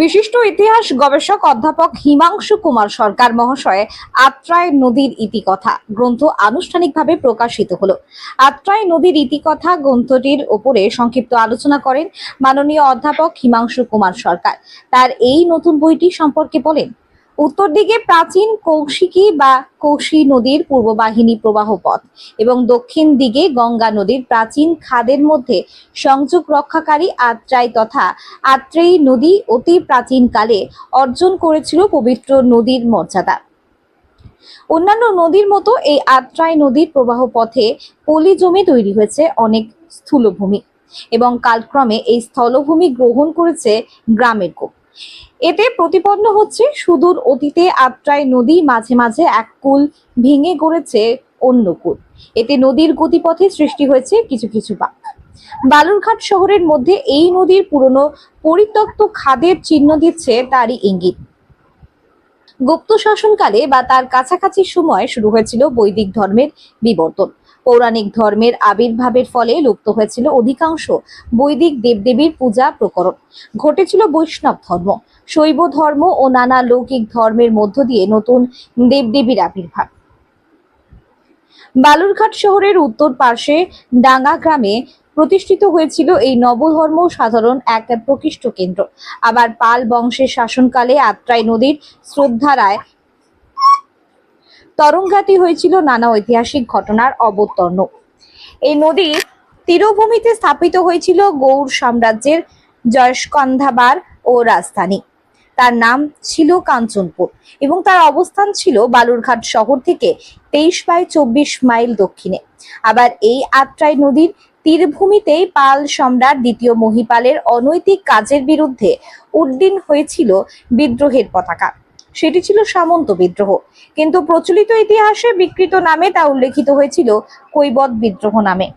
বিশিষ্ট ইতিহাস গবেষক অধ্যাপক হিমাংশু কুমার সরকার মহাশয় আত্রায় নদীর ইতিকথা গ্রন্থ আনুষ্ঠানিকভাবে প্রকাশিত হলো। আত্রায় নদীর ইতিকথা গ্রন্থটির ওপরে সংক্ষিপ্ত আলোচনা করেন মাননীয় অধ্যাপক হিমাংশু কুমার সরকার। তার এই নতুন বইটি সম্পর্কে বলেন উত্তর দিকে প্রাচীন কৌশিকী বা কৌশী নদীর পূর্ব বাহিনী প্রবাহ পথ এবং দক্ষিণ দিকে গঙ্গা নদীর প্রাচীন খাদের মধ্যে সংযোগ রক্ষাকারী আত্রাই তথা আত্রেয়ী নদী অতি প্রাচীনকালে অর্জন করেছিল পবিত্র নদীর মর্যাদা। অন্যান্য নদীর মতো এই আত্রাই নদীর প্রবাহ পথে পলি জমে তৈরি হয়েছে অনেক স্থূলভূমি এবং কালক্রমে এই স্থলভূমি গ্রহণ করেছে গ্রামের কোপ এতে প্রতিপন্ন হচ্ছে সুদূর অতীতে আত্রাই নদী, মাঝে মাঝে এক কুল ভেঙে গড়েছে অন্য কুল। এতে নদীর গতিপথে সৃষ্টি হয়েছে কিছু কিছু বাঁক। বালুরঘাট শহরের মধ্যে এই নদীর পুরনো পরিত্যক্ত খাদের চিহ্ন দিচ্ছে তারই ইঙ্গিত। গুপ্ত শাসনকালে বা তার কাছাকাছি সময় শুরু হয়েছিল বৈদিক ধর্মের বিবর্তন। পৌরাণিক ধর্মের আবির্ভাবের ফলে লুপ্ত হয়েছিল অধিকাংশ বৈদিক দেবদেবীর পূজা প্রকরণ। ঘটেছিল বৈষ্ণব ধর্ম। শৈব ধর্ম ও নানা লৌকিক ধর্মের মধ্য দিয়ে নতুন দেবদেবীর আবির্ভাব। বালুরঘাট শহরের উত্তর পার্শ্বে ডাঙ্গা গ্রামে প্রতিষ্ঠিত হয়েছিল এই নবধর্ম সাধারণ এক প্রকৃষ্ট কেন্দ্র। আবার পাল বংশের শাসনকালে আত্রাই নদীর শ্রদ্ধারায় তরঙ্গাতি হয়েছিল নানা ঐতিহাসিক ঘটনার অবতর্ণ। এই নদীর তীরভূমিতে স্থাপিত হয়েছিল গৌড় সাম্রাজ্যের জয়স্কন্ধাবার ও রাজধানী। তার নাম ছিল কাঞ্চনপুর এবং তার অবস্থান ছিল বালুরঘাট শহর থেকে তেইশ বাই চব্বিশ মাইল দক্ষিণে। আবার এই আত্রাই নদীর তীরভূমিতেই পাল সম্রাট দ্বিতীয় মহিপালের অনৈতিক কাজের বিরুদ্ধে উড্ডীন হয়েছিল বিদ্রোহের পতাকা। সেটি ছিল সামন্ত বিদ্রোহ। কিন্তু প্রচলিত ইতিহাসে বিকৃত নামে তা উল্লেখিত হয়েছিল কৈবত বিদ্রোহ নামে।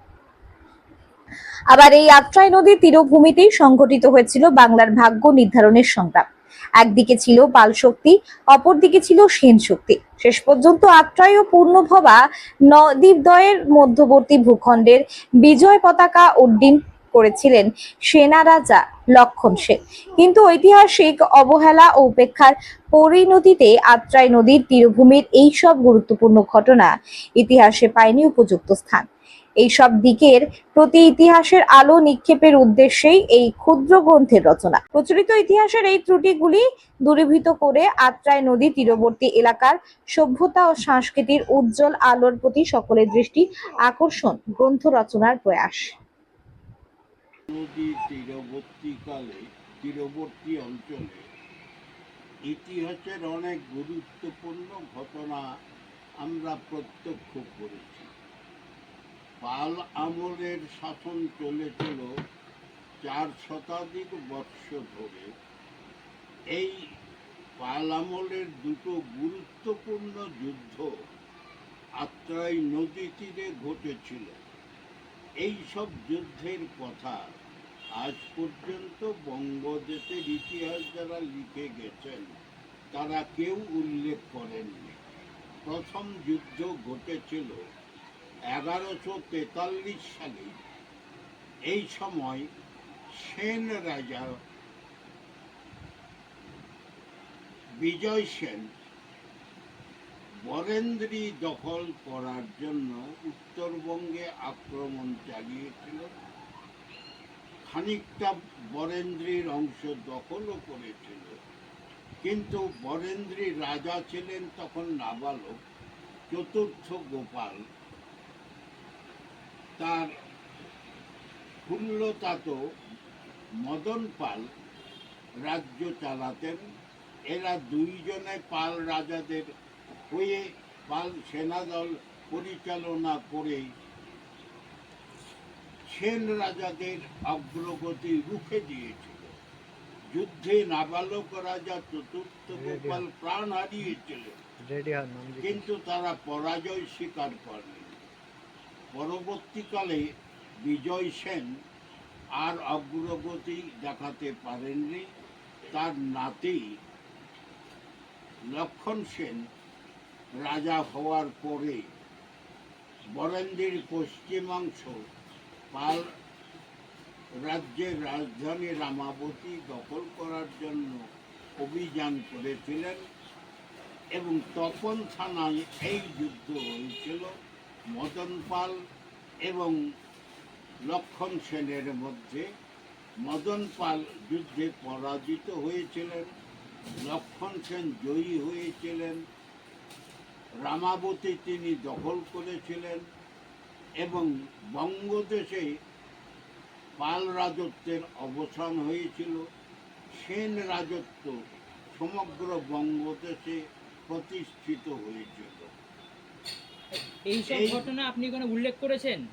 আবার এই আত্রাই নদীর তীরভূমিতেই সংঘটিত হয়েছিল বাংলার ভাগ্য নির্ধারণের সংগ্রাম। একদিকে ছিল পাল শক্তি, অপরদিকে ছিল সেন শক্তি। শেষ পর্যন্ত আত্রাই ও পূর্ণভবা নদীদ্বয়ের মধ্যবর্তী ভূখণ্ডের বিজয় পতাকা উড্ডীন করেছিলেন সেনা রাজা লক্ষণ সেন। কিন্তু ঐতিহাসিক অবহেলা ও উপেক্ষার পরিণতিতে আত্রাই নদীর তীরভূমির এইসব গুরুত্বপূর্ণ ঘটনা ইতিহাসে পায়নি উপযুক্ত স্থান। এই সব দিকের প্রতি ইতিহাসের আলো নিক্ষেপের উদ্দেশ্যেই এই ক্ষুদ্র গ্রন্থের রচনা। প্রচলিত ইতিহাসের এই ত্রুটিগুলি দূরীভূত করে আত্রায় নদী তীরবর্তী এলাকার সভ্যতা ও সংস্কৃতির উজ্জ্বল আলোর প্রতি সকলের দৃষ্টি আকর্ষণ গ্রন্থ রচনার প্রয়াস। নদী তীরবর্তীকালে তীরবর্তী অঞ্চলে ইতিহাসের অনেক গুরুত্বপূর্ণ ঘটনা আমরা প্রত্যক্ষ করেছি। পাল আমলের শাসন চলেছিল চার শতাধিক বর্ষ ধরে। এই পাল আমলের দুটো গুরুত্বপূর্ণ যুদ্ধ আত্রাই নদী তীরে ঘটেছিল। এই সব যুদ্ধের কথা আজ পর্যন্ত বঙ্গদেশের ইতিহাস যারা লিখে গেছেন, তারা কেউ উল্লেখ করেননি। প্রথম যুদ্ধ ঘটেছিল এগারোশো তেতাল্লিশ সালে এই সময় সেন রাজা বিজয় সেন বরেন্দ্রী দখল করার জন্য উত্তরবঙ্গে আক্রমণ চালিয়েছিল। খানিকটা বরেন্দ্রীর অংশ দখলও করেছিল। কিন্তু বরেন্দ্রী রাজা ছিলেন তখন নাবালক চতুর্থ গোপাল। তার ফুল্লতাত মদন পাল রাজ্য চালাতেন। এরা দুইজনে পাল রাজাদের হয়ে পাল সেনাদল পরিচালনা করে সেন রাজাদের অগ্রগতি রুখে দিয়েছিল। যুদ্ধে নাবালক রাজা চতুর্থ গোপাল প্রাণ হারিয়েছিল রেডি হন নাম লিখুন। কিন্তু তারা পরাজয় স্বীকার করেনি। পরবর্তীকালে বিজয় সেন আর অগ্রগতি দেখাতে পারেননি। তার নাতি লক্ষণ সেন রাজা হওয়ার পরে বরেন্দ্রের পশ্চিমাংশ পাল রাজ্যের রাজধানী রামাবতী দখল করার জন্য অভিযান করেছিলেন এবং তপন থানায় এই যুদ্ধ হয়েছিল। মদন পাল এবং লক্ষণ সেনের মধ্যে মদন পাল যুদ্ধে পরাজিত হয়েছিলেন, লক্ষণ সেন জয়ী হয়েছিলেন, রামাবতী তিনি দখল করেছিলেন এবং বঙ্গদেশে পাল রাজত্বের অবসান হয়েছিল। সেন রাজত্ব সমগ্র বঙ্গদেশে প্রতিষ্ঠিত হয়েছিল। এইসব এই- ঘটনা আপনি কোনো উল্লেখ করেছেন?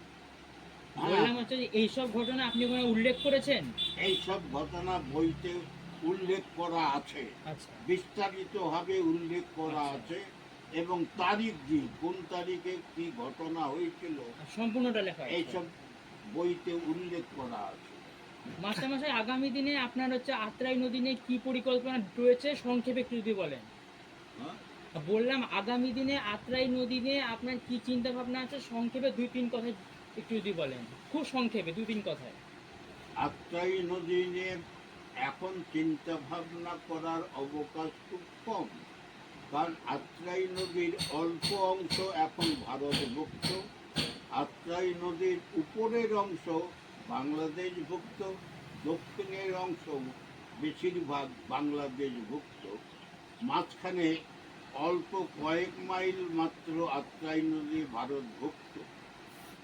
বললাম হচ্ছে এইসব ঘটনা আপনি কোনো উল্লেখ করেছেন? এইসব ঘটনা বইতে উল্লেখ করা আছে। আচ্ছা। বিস্তারিতভাবে উল্লেখ করা আছে এবং তারিখ দিয়ে কোন তারিখে কি ঘটনা হয়েছিল সম্পূর্ণটা লেখা এইসব বইতে উল্লেখ করা আছে। মাস্টারমশাই আগামী দিনে আপনার হচ্ছে আত্রাই নদী নিয়ে কি পরিকল্পনা রয়েছে? সংক্ষেপে একটু যদি বলেন। হ্যাঁ? বললাম, আগামী দিনে আত্রাই নদী নিয়ে আপনার কি চিন্তা ভাবনা আছে? সংক্ষেপে দুই তিন কথায় একটু যদি বলেন। খুব সংক্ষেপে, দুই তিন কথায়। আত্রাই নদী নিয়ে এখন চিন্তা ভাবনা করার অবকাশ খুব কম, কারণ আত্রাই নদীর অল্প অংশ এখন ভারতভুক্ত। আত্রাই নদীর উপরের অংশ বাংলাদেশভুক্ত, দক্ষিণের অংশ বেশিরভাগ বাংলাদেশভুক্ত। মাঝখানে অল্প কয়েক মাইল মাত্র আত্রাই নদী ভারত ভারতভুক্ত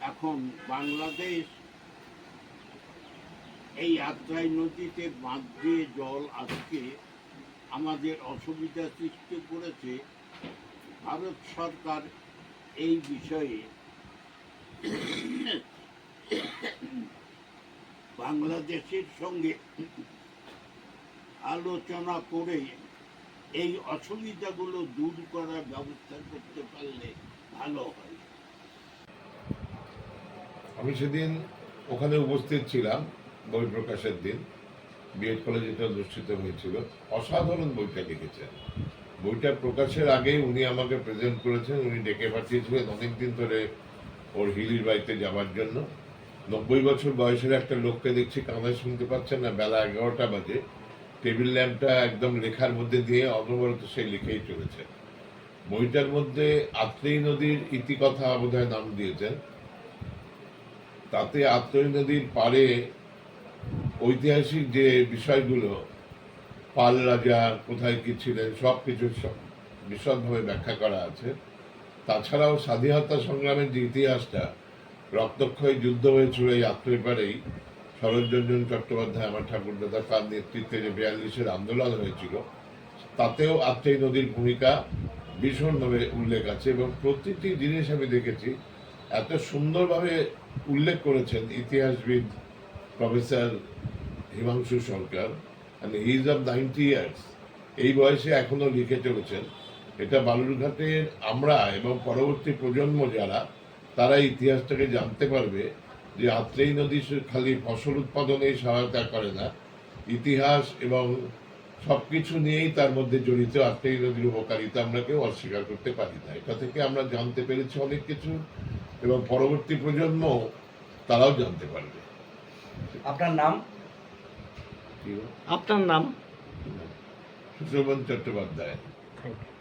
এখন বাংলাদেশ এই আত্রাই নদীতে বাঁধ দিয়ে জল আজকে আমাদের অসুবিধা সৃষ্টি করেছে। ভারত সরকার এই বিষয়ে বাংলাদেশের সঙ্গে আলোচনা করে এই অসুবিধাগুলো দূর করার ব্যবস্থা করতে পারলে ভালো হয়। আমি সেদিন ওখানে উপস্থিত ছিলাম বই প্রকাশের দিন বিএড কলেজে অনুষ্ঠিত হয়েছিল। অসাধারণ বইটা লিখেছেন। বইটা প্রকাশের আগেই উনি আমাকে প্রেজেন্ট করেছেন, উনি ডেকে পাঠিয়েছিলেন অনেকদিন ধরে ওর হিলির বাড়িতে যাওয়ার জন্য। নব্বই বছর বয়সের একটা লোককে দেখছি কানে শুনতে পাচ্ছেন না, বেলা এগারোটা বাজে। টেবিল ল্যাম্পটা একদম লেখার মধ্যে দিয়ে অনবরত সে লিখেই চলেছে। বইটার মধ্যে আত্রেই নদীর ইতিকথা বোধহয় নাম দিয়েছেন। তাতে আত্রই নদীর পারে ঐতিহাসিক যে বিষয়গুলো, পাল রাজা কোথায় কি ছিলেন সব কিছু বিশদভাবে ব্যাখ্যা করা আছে। তাছাড়াও স্বাধীনতা সংগ্রামের যে ইতিহাসটা, রক্তক্ষয়ী যুদ্ধ হয়েছিল এই আত্মীয় পাড়েই। শরৎরঞ্জন চট্টোপাধ্যায় আমার ঠাকুরদাদা তার নেতৃত্বে যে বিয়াল্লিশের আন্দোলন হয়েছিল, তাতেও আত্রেই নদীর ভূমিকা ভীষণভাবে উল্লেখ আছে এবং প্রতিটি জিনিস আমি দেখেছি, এত সুন্দরভাবে উল্লেখ করেছেন ইতিহাসবিদ professor Himanshu Sarkar and his of ninety years এই বয়সে এখনও লিখে চলেছেন। এটা বালুরঘাটের আমরা এবং পরবর্তী প্রজন্ম যারা, তারা ইতিহাসটাকে জানতে পারবে। যে আত্রেই নদী খালি ফসল উৎপাদনেই সহায়তা করে না। ইতিহাস এবং সব কিছু নিয়েই তার মধ্যে জড়িত আত্রেই নদীর উপকারিতা আমরা কেউ অস্বীকার করতে পারি না। এটা থেকে আমরা জানতে পেরেছি অনেক কিছু এবং পরবর্তী প্রজন্ম তারাও জানতে পারবে। আপনার নাম? আপনার নাম? সুশোভন চট্টোপাধ্যায়। Thank you